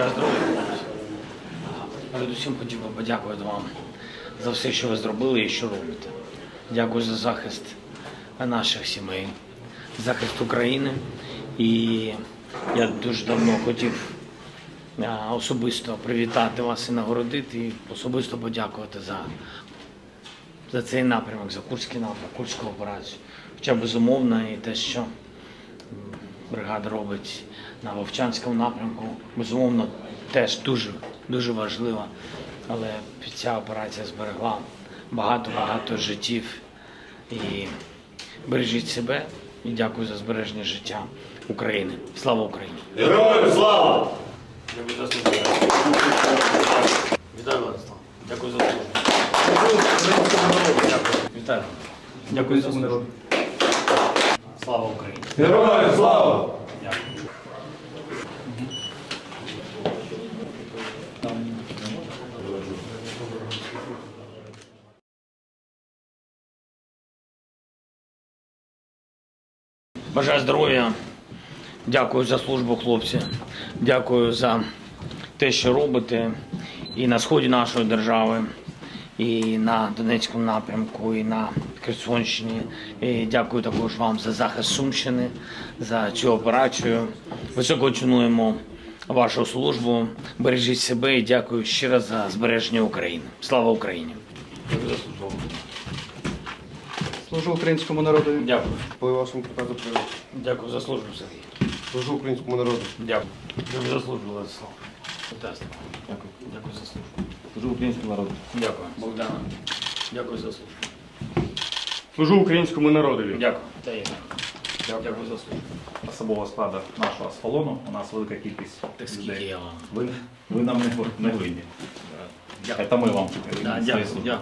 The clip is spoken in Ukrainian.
Бажаю здоров'я. Передусім хотів би подякувати вам за все, що ви зробили і що робите. Дякую за захист наших сімей, захист України. І я дуже давно хотів особисто привітати вас і нагородити, і особисто подякувати за, за цей напрямок, за Курський напрямок, Курську операцію. Хоча безумовно і те, що бригада робить на Вовчанському напрямку. Безумовно, теж дуже, дуже важлива. Але ця операція зберегла багато-багато життів. І бережіть себе і дякую за збереження життя України. Слава Україні! Героям слава! Дякую за. Вітаю Владислав. Дякую за службу. Дякую. Вітаю. Дякую за службу. Слава Україні! Героям слава! Дякую. Бажаю здоров'я. Дякую за службу, хлопці. Дякую за те, що робите і на сході нашої держави, і на Донецькому напрямку, і на Херсонщині. І дякую також вам за захист Сумщини, за цю операцію. Високо цінуємо вашу службу. Бережіть себе і дякую ще раз за збереження України. Слава Україні! Служу українському народу. Дякую. По вашому приказу привіт. Дякую за службу, Сергій. Служу українському народу. Дякую. Дякую за службу, Владислав. Дякую. Дякую за службу. Служу українському народу. Дякую, Богдана. Дякую за службу. Служу українському народові. Дякую. Та я дякую. Дякую за службу. Особового складу нашого асфалону. У нас велика кількість Так людей. я вам? Ви, ви нам не, не винні. Дякую. Це ми вам Да, дякую, дякую.